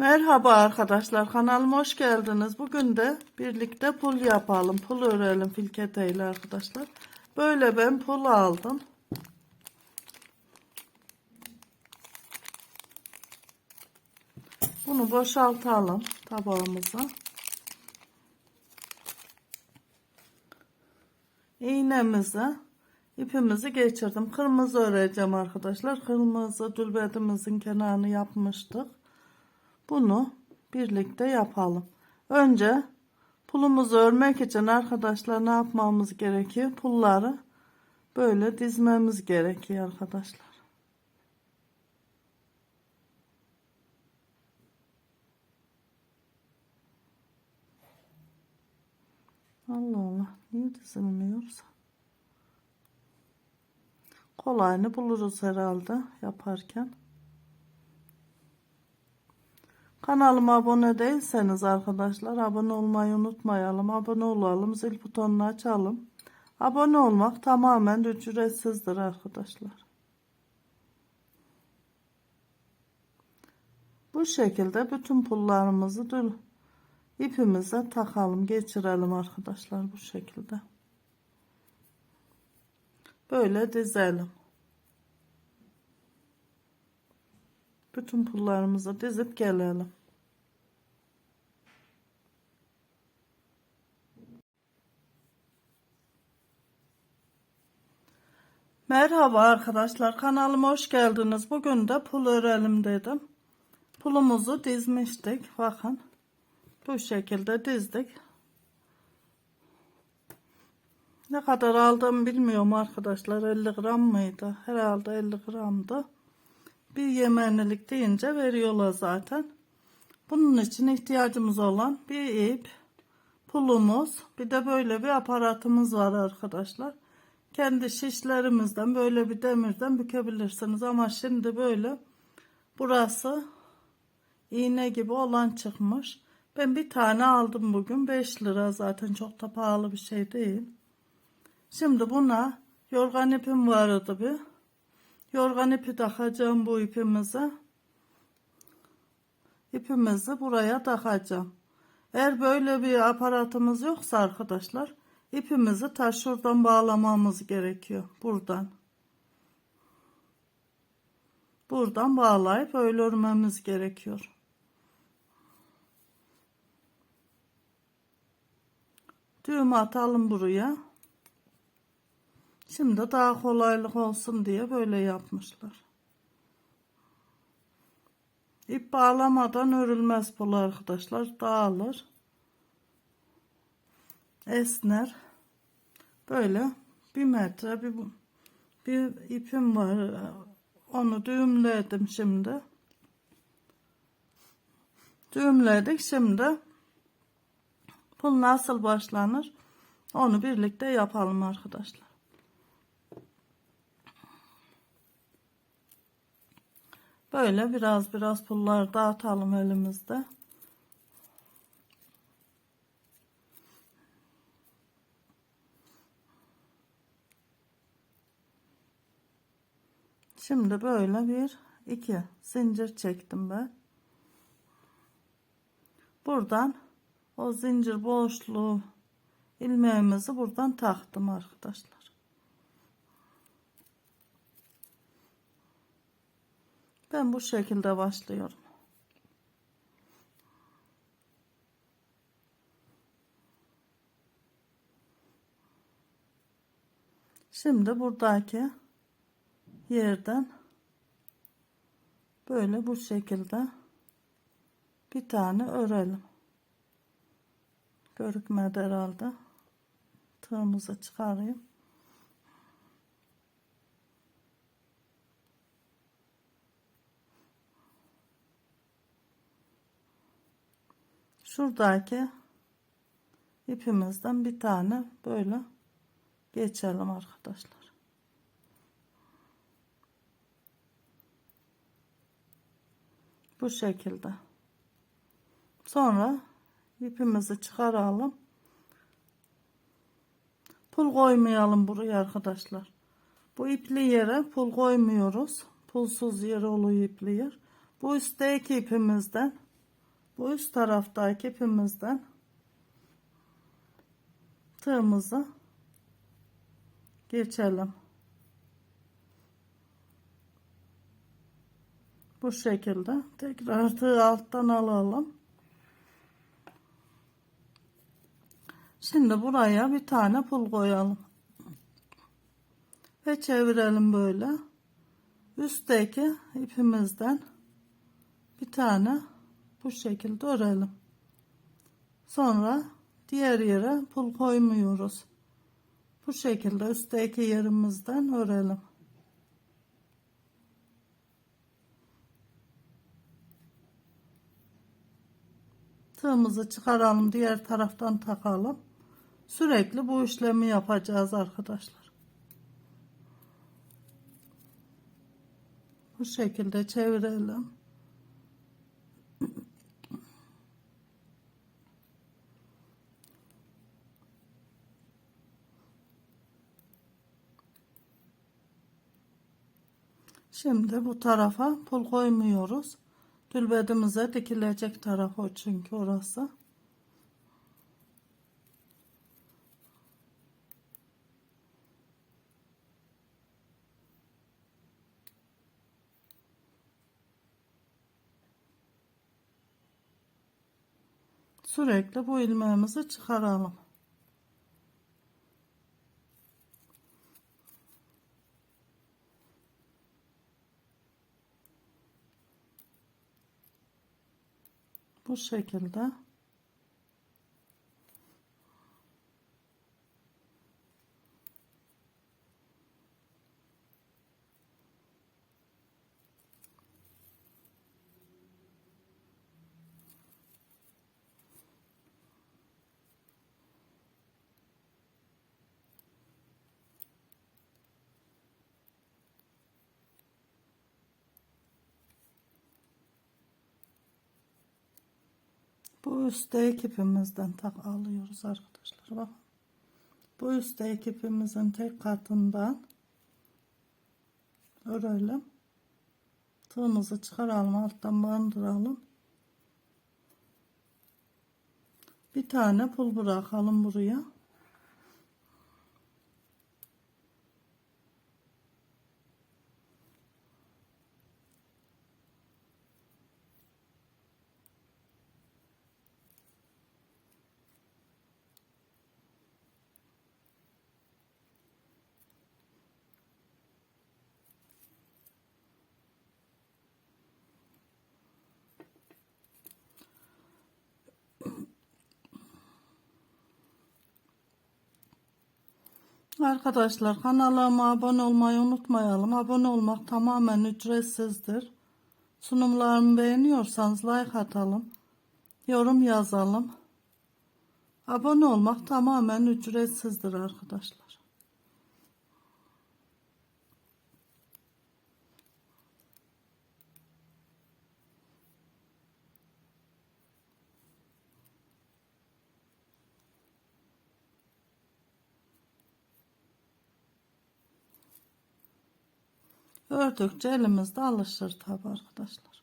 Merhaba arkadaşlar kanalıma hoş geldiniz. Bugün de birlikte pul yapalım. Pul örelim filketeyle arkadaşlar. Böyle ben pul aldım. Bunu boşaltalım tabağımıza. İğnemize ipimizi geçirdim. Kırmızı öreceğim arkadaşlar. Kırmızı dülbetimizin kenarını yapmıştık. Bunu birlikte yapalım. Önce pulumuzu örmek için arkadaşlar ne yapmamız gerekiyor? Pulları böyle dizmemiz gerekiyor arkadaşlar. Allah Allah niye dizilmiyorsa? Kolayını buluruz herhalde yaparken. Kanalıma abone değilseniz arkadaşlar abone olmayı unutmayalım. Abone olalım. Zil butonunu açalım. Abone olmak tamamen ücretsizdir arkadaşlar. Bu şekilde bütün pullarımızı ipimize takalım, geçirelim arkadaşlar bu şekilde. Böyle dizelim. Bütün pullarımızı dizip gelelim. Merhaba arkadaşlar kanalıma hoş geldiniz. Bugün de pul örelim dedim. Pulumuzu dizmiştik. Bakın bu şekilde dizdik. Ne kadar aldım bilmiyorum arkadaşlar. 50 gram mıydı? Herhalde 50 gramdı. Bir yemenlilik deyince veriyorlar zaten. Bunun için ihtiyacımız olan bir ip, pulumuz, bir de böyle bir aparatımız var arkadaşlar. Kendi şişlerimizden böyle bir demirden bükebilirsiniz ama şimdi böyle burası iğne gibi olan çıkmış. Ben bir tane aldım bugün 5 lira zaten çok da pahalı bir şey değil. Şimdi buna yorgan ipim vardı bir. Yorgan ipi takacağım bu ipimize. İpimizi buraya takacağım. Eğer böyle bir aparatımız yoksa arkadaşlar ipimizi ta şuradan bağlamamız gerekiyor. Buradan. Buradan bağlayıp öyle örmemiz gerekiyor. Düğüm atalım buraya. Şimdi daha kolaylık olsun diye böyle yapmışlar. İp bağlamadan örülmez bu arkadaşlar. Dağılır. Esner. Böyle bir metre bir, bir ipim var. Onu düğümledim şimdi. Düğümledik şimdi. Bu nasıl başlanır? Onu birlikte yapalım arkadaşlar. Böyle biraz biraz pulları dağıtalım elimizde. Şimdi böyle bir iki zincir çektim ben. Buradan o zincir boşluğu ilmeğimizi buradan taktım arkadaşlar. Ben bu şekilde başlıyorum. Şimdi buradaki yerden böyle bu şekilde bir tane örelim. Görükmedi herhalde. Tığımızı çıkarayım. şuradaki ipimizden bir tane böyle geçelim arkadaşlar. Bu şekilde. Sonra ipimizi çıkaralım. Pul koymayalım buraya arkadaşlar. Bu ipli yere pul koymuyoruz. Pulsuz yer oluyor ipli yer. Bu üstteki ipimizden Bu üst taraftaki ipimizden tığımızı geçelim. Bu şekilde tekrar tığ alttan alalım. Şimdi buraya bir tane pul koyalım. Ve çevirelim böyle. Üstteki ipimizden bir tane bu şekilde örelim. Sonra diğer yere pul koymuyoruz. Bu şekilde üstteki yerimizden örelim. Tığımızı çıkaralım diğer taraftan takalım. Sürekli bu işlemi yapacağız arkadaşlar. Bu şekilde çevirelim. Şimdi bu tarafa pul koymuyoruz. Tülbedimize dikilecek tarafı çünkü orası. Sürekli bu ilmeğimizi çıkaralım. Bu şekilde. Bu üstte ekipimizden tak alıyoruz arkadaşlar. Bakın. Bu üstte ekipimizin tek katından örelim. Tığımızı çıkaralım alttan bandıralım. Bir tane pul bırakalım buraya. Arkadaşlar kanalıma abone olmayı unutmayalım. Abone olmak tamamen ücretsizdir. Sunumlarımı beğeniyorsanız like atalım. Yorum yazalım. Abone olmak tamamen ücretsizdir arkadaşlar. Ördükçe elimizde alışır tabi arkadaşlar.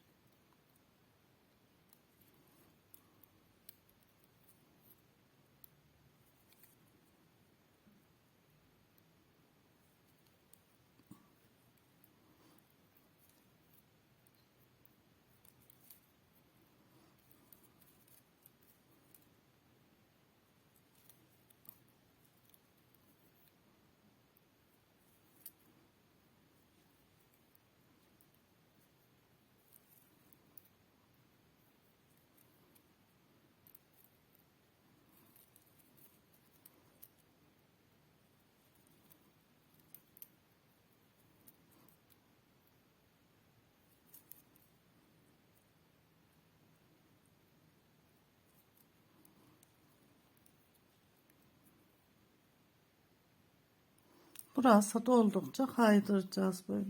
Burası doldukça kaydıracağız böyle.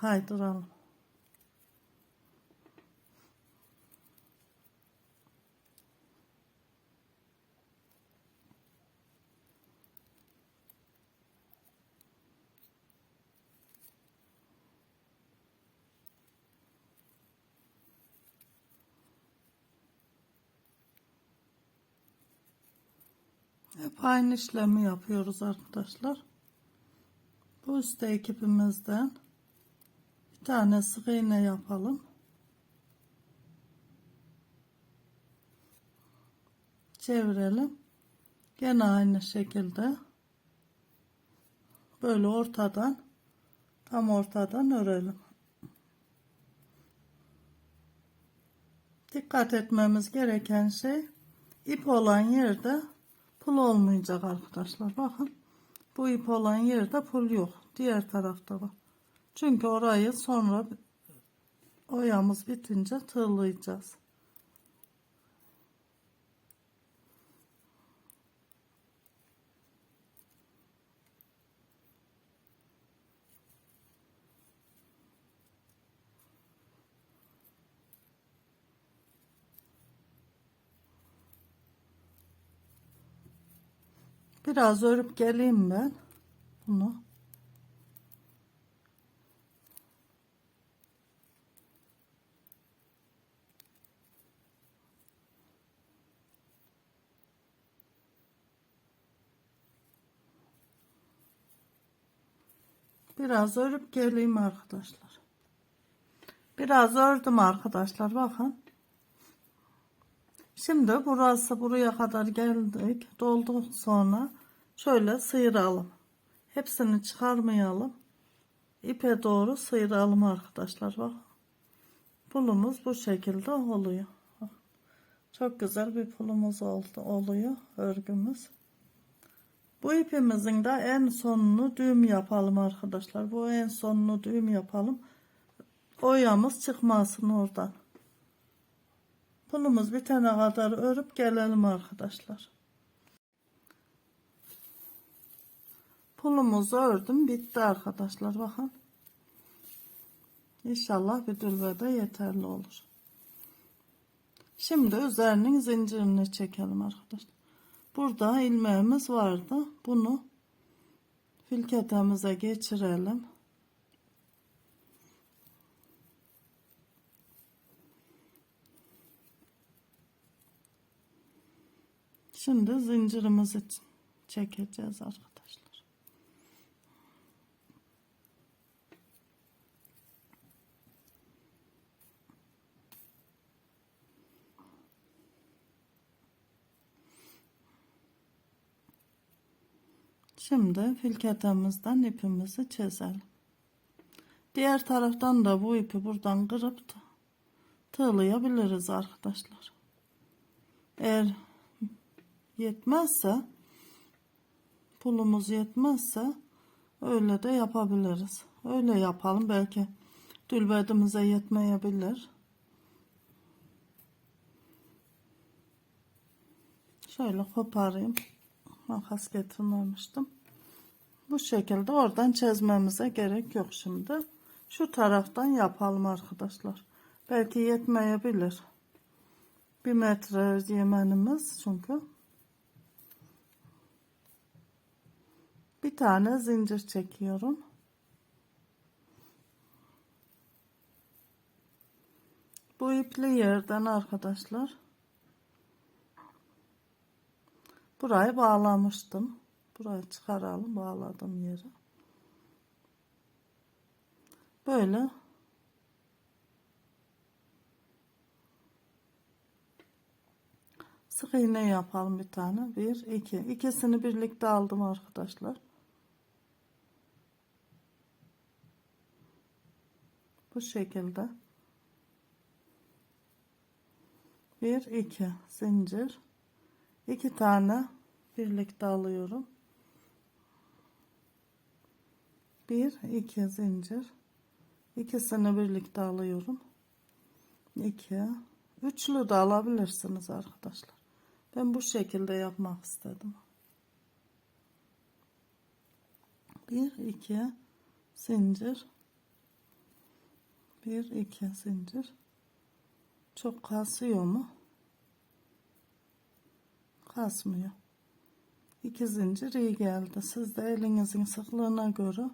Kaydıralım. Hep aynı işlemi yapıyoruz arkadaşlar. Bu üstte ekibimizden bir tane sık iğne yapalım. Çevirelim. Gene aynı şekilde böyle ortadan tam ortadan örelim. Dikkat etmemiz gereken şey ip olan yerde pul olmayacak arkadaşlar. Bakın bu ip olan yerde pul yok. Diğer tarafta var. Çünkü orayı sonra oyamız bitince tığlayacağız. Biraz örüp geleyim ben bunu. Biraz örüp geleyim arkadaşlar. Biraz ördüm arkadaşlar bakın. Şimdi burası buraya kadar geldik. Doldu sonra şöyle sıyıralım. Hepsini çıkarmayalım. İpe doğru sıyıralım arkadaşlar. Bak. Pulumuz bu şekilde oluyor. Çok güzel bir pulumuz oldu oluyor örgümüz. Bu ipimizin de en sonunu düğüm yapalım arkadaşlar. Bu en sonunu düğüm yapalım. Oyamız çıkmasın oradan. Pulumuz bitene kadar örüp gelelim arkadaşlar. Pulumuzu ördüm bitti arkadaşlar bakın. İnşallah bir dülvede yeterli olur. Şimdi üzerinin zincirini çekelim arkadaşlar. Burada ilmeğimiz vardı. Bunu filketemize geçirelim. Şimdi zincirimizi çekeceğiz arkadaşlar. Şimdi filketemizden ipimizi çizelim. Diğer taraftan da bu ipi buradan kırıp tığlayabiliriz arkadaşlar. Eğer yetmezse pulumuz yetmezse öyle de yapabiliriz. Öyle yapalım belki dülbedimize yetmeyebilir. Şöyle koparayım. Makas getirmemiştim. Bu şekilde oradan çizmemize gerek yok şimdi. Şu taraftan yapalım arkadaşlar. Belki yetmeyebilir. Bir metre yemenimiz çünkü. Bir tane zincir çekiyorum. Bu ipli yerden arkadaşlar burayı bağlamıştım. Burayı çıkaralım bağladım yeri. Böyle sık iğne yapalım bir tane. Bir, iki. İkisini birlikte aldım arkadaşlar. Bu şekilde. Bir, iki zincir. iki tane birlikte alıyorum. Bir, iki zincir. İkisini birlikte alıyorum. İki. Üçlü de alabilirsiniz arkadaşlar. Ben bu şekilde yapmak istedim. Bir, iki zincir. Bir, iki zincir. Çok kasıyor mu? Kasmıyor. İki zincir iyi geldi. Siz de elinizin sıklığına göre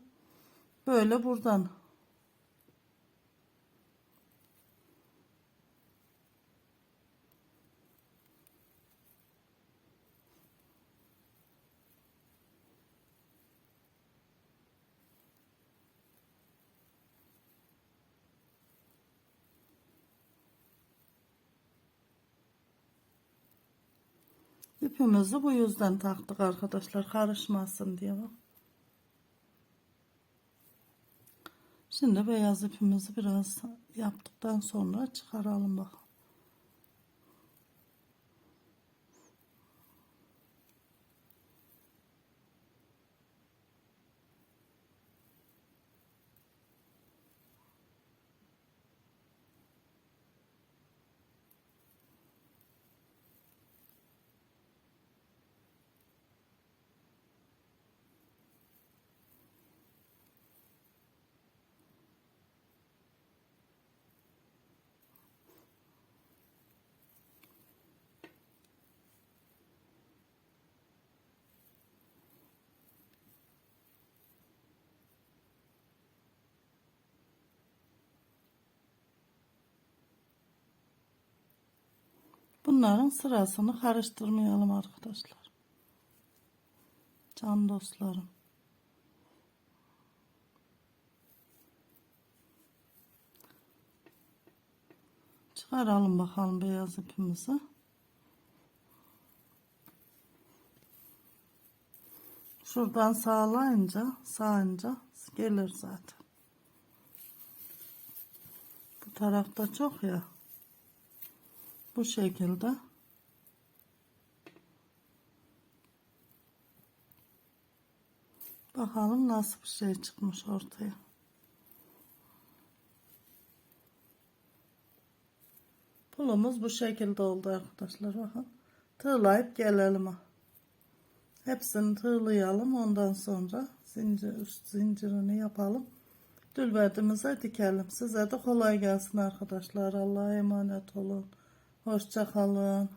böyle buradan İpimizi bu yüzden taktık arkadaşlar karışmasın diye bak. Şimdi beyaz ipimizi biraz yaptıktan sonra çıkaralım bakalım. Bunların sırasını karıştırmayalım arkadaşlar. Can dostlarım. Çıkaralım bakalım beyaz ipimizi. Şuradan sağlayınca, sağınca gelir zaten. Bu tarafta çok ya. Bu şekilde. Bakalım nasıl bir şey çıkmış ortaya. Pulumuz bu şekilde oldu arkadaşlar. Bakın. Tığlayıp gelelim. Hepsini tığlayalım. Ondan sonra zincir, üst zincirini yapalım. Dülbedimize dikelim. Size de kolay gelsin arkadaşlar. Allah'a emanet olun. Hoşça kalın.